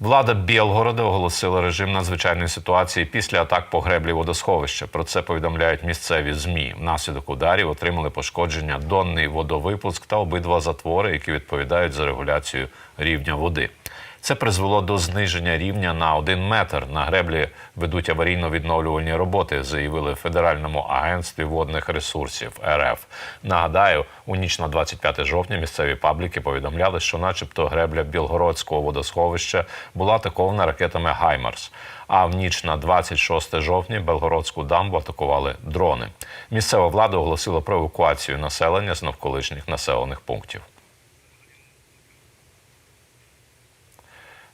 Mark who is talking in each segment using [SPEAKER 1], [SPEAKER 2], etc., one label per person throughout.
[SPEAKER 1] Влада Білгорода оголосила режим надзвичайної ситуації після атак по греблі водосховища. Про це повідомляють місцеві змі. Внаслідок ударів отримали пошкодження донний водовипуск та обидва затвори, які відповідають за регуляцію рівня води. Це призвело до зниження рівня на один метр. На греблі ведуть аварійно-відновлювальні роботи, заявили в Федеральному агентстві водних ресурсів РФ. Нагадаю, у ніч на 25 жовтня місцеві пабліки повідомляли, що, начебто, гребля Білгородського водосховища була атакована ракетами Хаймарс. А в ніч на 26 жовтня Белгородську дамбу атакували дрони. Місцева влада оголосила про евакуацію населення з навколишніх населених пунктів.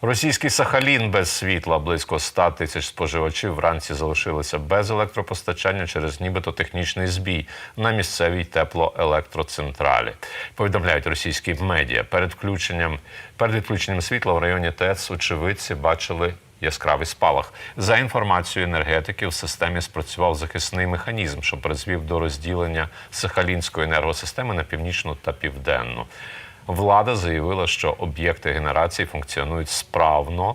[SPEAKER 1] Російський Сахалін без світла близько 100 тисяч споживачів вранці залишилися без електропостачання через нібито технічний збій на місцевій теплоелектроцентралі. Повідомляють російські медіа. Перед включенням перед відключенням світла в районі ТЕЦ очевидці бачили. Яскравий спалах за інформацією енергетиків, в системі спрацював захисний механізм, що призвів до розділення Сахалінської енергосистеми на північну та південну. Влада заявила, що об'єкти генерації функціонують справно.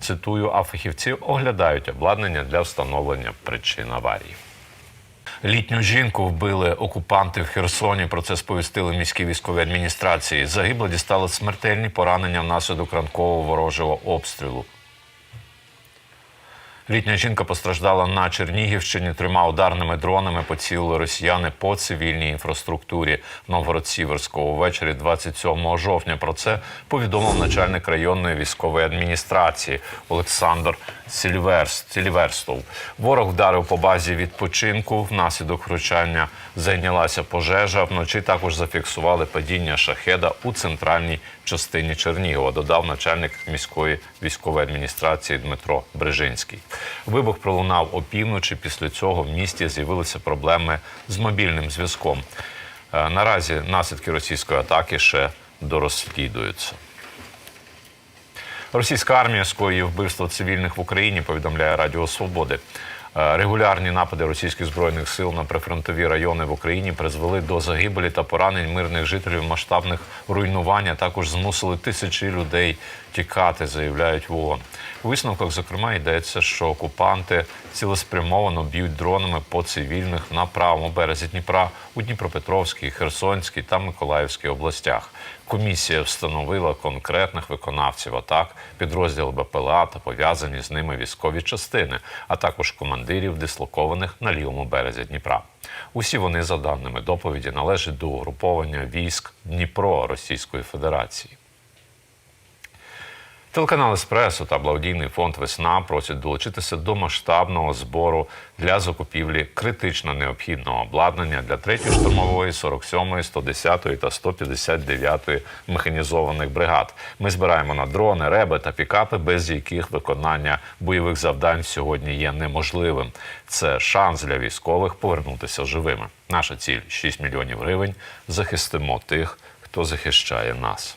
[SPEAKER 1] Цитую, а фахівці оглядають обладнання для встановлення причин аварії. Літню жінку вбили окупанти в Херсоні. Про це сповістили міські військові адміністрації. Загибла дістала смертельні поранення внаслідок ранкового ворожого обстрілу. Літня жінка постраждала на Чернігівщині. Трьома ударними дронами поцілили росіяни по цивільній інфраструктурі Новгород-Сіверського ввечері 27 жовтня. Про це повідомив начальник районної військової адміністрації Олександр Сільверс, Сільверстов. Ворог вдарив по базі відпочинку. Внаслідок вручання зайнялася пожежа. Вночі також зафіксували падіння шахеда у центральній частині Чернігова. Додав начальник міської військової адміністрації Дмитро Брижинський. Вибух пролунав опівночі. Після цього в місті з'явилися проблеми з мобільним зв'язком. Е, Наразі наслідки російської атаки ще дорозслідуються. Російська армія скоює вбивство цивільних в Україні, повідомляє Радіо Свободи. Е, Регулярні напади російських збройних сил на прифронтові райони в Україні призвели до загибелі та поранень мирних жителів, масштабних руйнувань, а також змусили тисячі людей тікати, заявляють в ООН. У висновках, зокрема, йдеться, що окупанти цілеспрямовано б'ють дронами по цивільних на правому березі Дніпра у Дніпропетровській, Херсонській та Миколаївській областях. Комісія встановила конкретних виконавців атак, підрозділ БПЛА та пов'язані з ними військові частини, а також командирів, дислокованих на лівому березі Дніпра. Усі вони, за даними доповіді, належать до угруповання військ Дніпро Російської Федерації. Телеканал Еспресо та благодійний фонд Весна просять долучитися до масштабного збору для закупівлі критично необхідного обладнання для 3-ї штурмової, 47-ї, 110-ї та 159-ї механізованих бригад. Ми збираємо на дрони, реби та пікапи, без яких виконання бойових завдань сьогодні є неможливим. Це шанс для військових повернутися живими. Наша ціль 6 мільйонів гривень. Захистимо тих, хто захищає нас.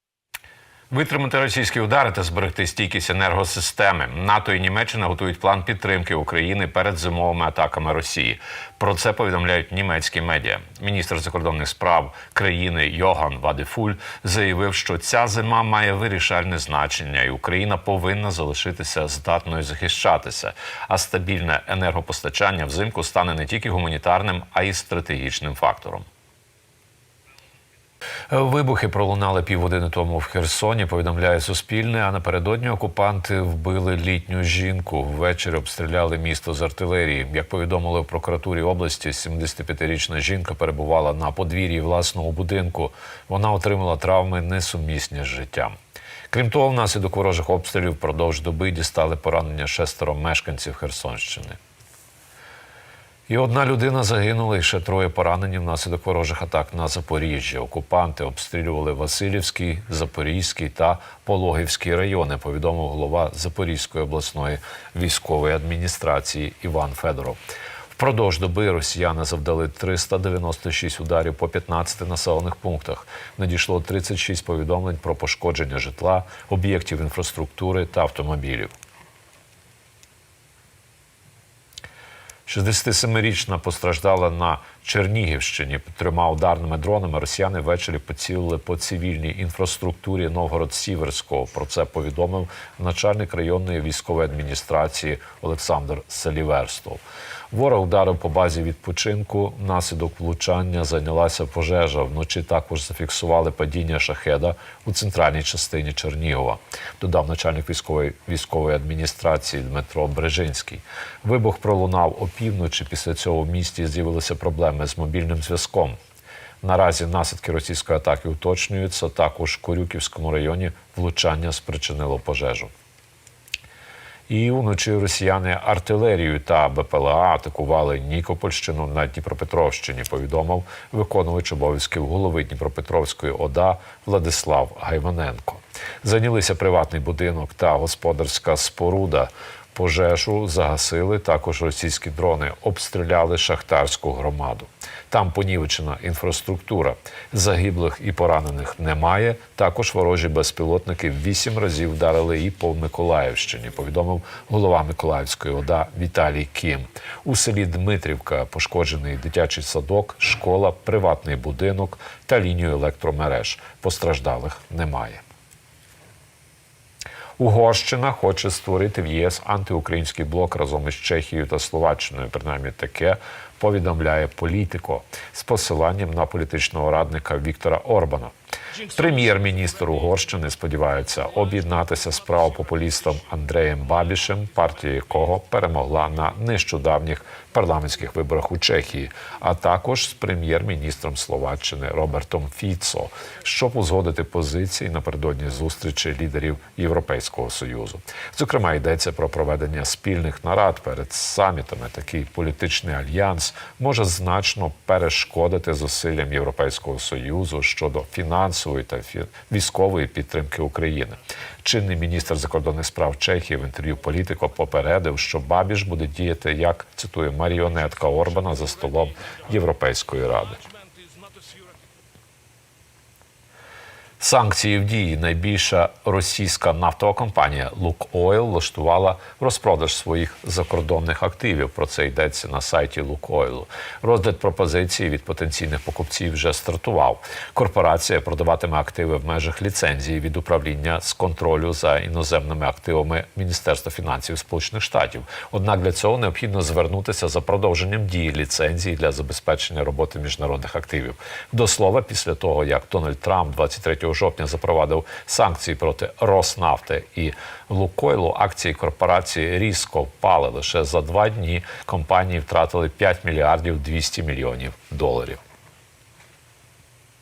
[SPEAKER 1] Витримати російські удари та зберегти стійкість енергосистеми. НАТО і Німеччина готують план підтримки України перед зимовими атаками Росії. Про це повідомляють німецькі медіа. Міністр закордонних справ країни Йоган Вадефуль заявив, що ця зима має вирішальне значення, і Україна повинна залишитися здатною захищатися. А стабільне енергопостачання взимку стане не тільки гуманітарним, а й стратегічним фактором. Вибухи пролунали півгодини тому в Херсоні. Повідомляє Суспільне. А напередодні окупанти вбили літню жінку. Ввечері обстріляли місто з артилерії. Як повідомили в прокуратурі області, 75-річна жінка перебувала на подвір'ї власного будинку. Вона отримала травми несумісні з життям. Крім того, внаслідок ворожих обстрілів впродовж доби дістали поранення шестеро мешканців Херсонщини. І одна людина загинула, і ще троє поранені внаслідок ворожих атак на Запоріжжя. Окупанти обстрілювали Васильівський, Запорізький та Пологівський райони. Повідомив голова Запорізької обласної військової адміністрації Іван Федоров. Впродовж доби росіяни завдали 396 ударів по 15 населених пунктах. Надійшло 36 повідомлень про пошкодження житла, об'єктів інфраструктури та автомобілів. 67-річна постраждала на Чернігівщині. Трьома ударними дронами росіяни ввечері поцілили по цивільній інфраструктурі Новгород-Сіверського. Про це повідомив начальник районної військової адміністрації Олександр Селіверстов. Ворог ударив по базі відпочинку. Внаслідок влучання зайнялася пожежа. Вночі також зафіксували падіння шахеда у центральній частині Чернігова. Додав начальник військової військової адміністрації Дмитро Брежинський. Вибух пролунав опівночі. Після цього в місті з'явилися проблеми з мобільним зв'язком. Наразі наслідки російської атаки уточнюються. Також в Корюківському районі влучання спричинило пожежу. І уночі росіяни артилерією та БПЛА атакували Нікопольщину на Дніпропетровщині. Повідомив виконувач обов'язків голови Дніпропетровської ОДА Владислав Гайваненко. Зайнялися приватний будинок та господарська споруда. Пожежу загасили. Також російські дрони обстріляли шахтарську громаду. Там понівечена інфраструктура. Загиблих і поранених немає. Також ворожі безпілотники вісім разів вдарили і по Миколаївщині. Повідомив голова Миколаївської ОДА Віталій Кім. У селі Дмитрівка пошкоджений дитячий садок, школа, приватний будинок та лінію електромереж. Постраждалих немає. Угорщина хоче створити в ЄС антиукраїнський блок разом із Чехією та Словаччиною. Принаймні таке повідомляє політико з посиланням на політичного радника Віктора Орбана. Прем'єр-міністр Угорщини сподівається об'єднатися з правопопулістом Андреєм Бабішем, партія якого перемогла на нещодавніх парламентських виборах у Чехії, а також з прем'єр-міністром Словаччини Робертом Фіцо, щоб узгодити позиції напередодні зустрічі лідерів Європейського союзу. Зокрема, йдеться про проведення спільних нарад перед самітами. Такий політичний альянс може значно перешкодити зусиллям Європейського союзу щодо фінансової та військової підтримки України. Чинний міністр закордонних справ Чехії в інтерв'ю політико попередив, що Бабіш буде діяти як цитую маріонетка Орбана за столом Європейської ради. Санкції в дії найбільша російська нафтова компанія «Лукойл» влаштувала розпродаж своїх закордонних активів. Про це йдеться на сайті «Лукойлу». Розгляд пропозиції від потенційних покупців вже стартував. Корпорація продаватиме активи в межах ліцензії від управління з контролю за іноземними активами Міністерства фінансів Сполучених Штатів. Однак для цього необхідно звернутися за продовженням дії ліцензії для забезпечення роботи міжнародних активів. До слова, після того як Дональд Трамп 23 жовтня запровадив санкції проти Роснафти і Лукойлу, акції корпорації різко впали. Лише за два дні компанії втратили 5 мільярдів 200 мільйонів доларів.